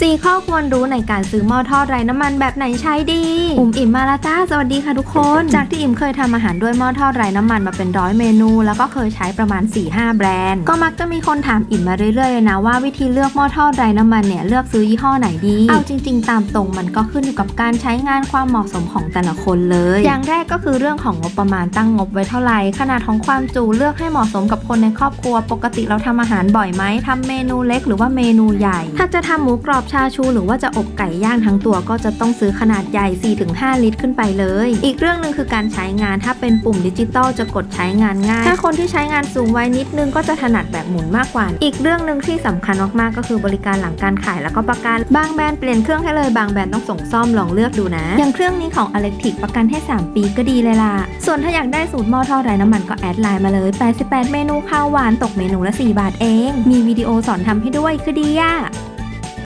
4 ข้อควรรู้ในการซื้อหม้อทอดไร้น้ำมันแบบไหนใช้ดี อุ่มอิ่มมาและจ้า สวัสดีค่ะทุกคน จากที่อิ่มเคยทำอาหารด้วยหม้อทอดไร้น้ำมันมาเป็นร้อยเมนู แล้วก็เคยใช้ประมาณ 4-5 แบรนด์ ก็มักจะมีคนถามอิ่มมาเรื่อยๆเลยนะว่าวิธีเลือกหม้อทอดไร้น้ำมันเนี่ยเลือกซื้อยี่ห้อไหนดี เอาจริง ๆ ตามตรงมันก็ขึ้นอยู่กับการใช้งานความเหมาะสมของแต่ละคนเลย อย่างแรกก็คือเรื่องของงบประมาณตั้งงบไว้เท่าไหร่ขนาดของความจุเลือกให้เหมาะสมกับคนในครอบครัว ปกติเราทำอาหารบ่อยไหมทำเมนูเล็กหรือว่าเมนูใหญ่ ถ้าจะทำหมูกรอบชาชูหรือว่าจะอบไก่ย่างทั้งตัวก็จะต้องซื้อขนาดใหญ่ 4-5 ลิตรขึ้นไปเลย อีกเรื่องหนึ่งคือการใช้งานถ้าเป็นปุ่มดิจิตอลจะกดใช้งานง่าย ถ้าคนที่ใช้งานสูงไวัยนิดนึงก็จะถนัดแบบหมุนมากกว่า อีกเรื่องหนึ่งที่สำคัญมากๆก็คือบริการหลังการขายแล้วก็ประกัน บางแบรนด์เปลี่ยนเครื่องให้เลยบางแบรนด์ต้องส่งซ่อมลองเลือกดูนะ อย่างเครื่องนี้ของ a l e c t i c ประกันให้ 3 ปีก็ดีเลยล่ะ ส่วนถ้าอยากได้สูตรหม้อทอดไร้น้ำมันก็แอดไลน์มาเลย 88 เมนูข้าวหวานตกเมนูละ 4 บาทเอง มีวิดีโอสอนทำให้ด้วยคือดีอะ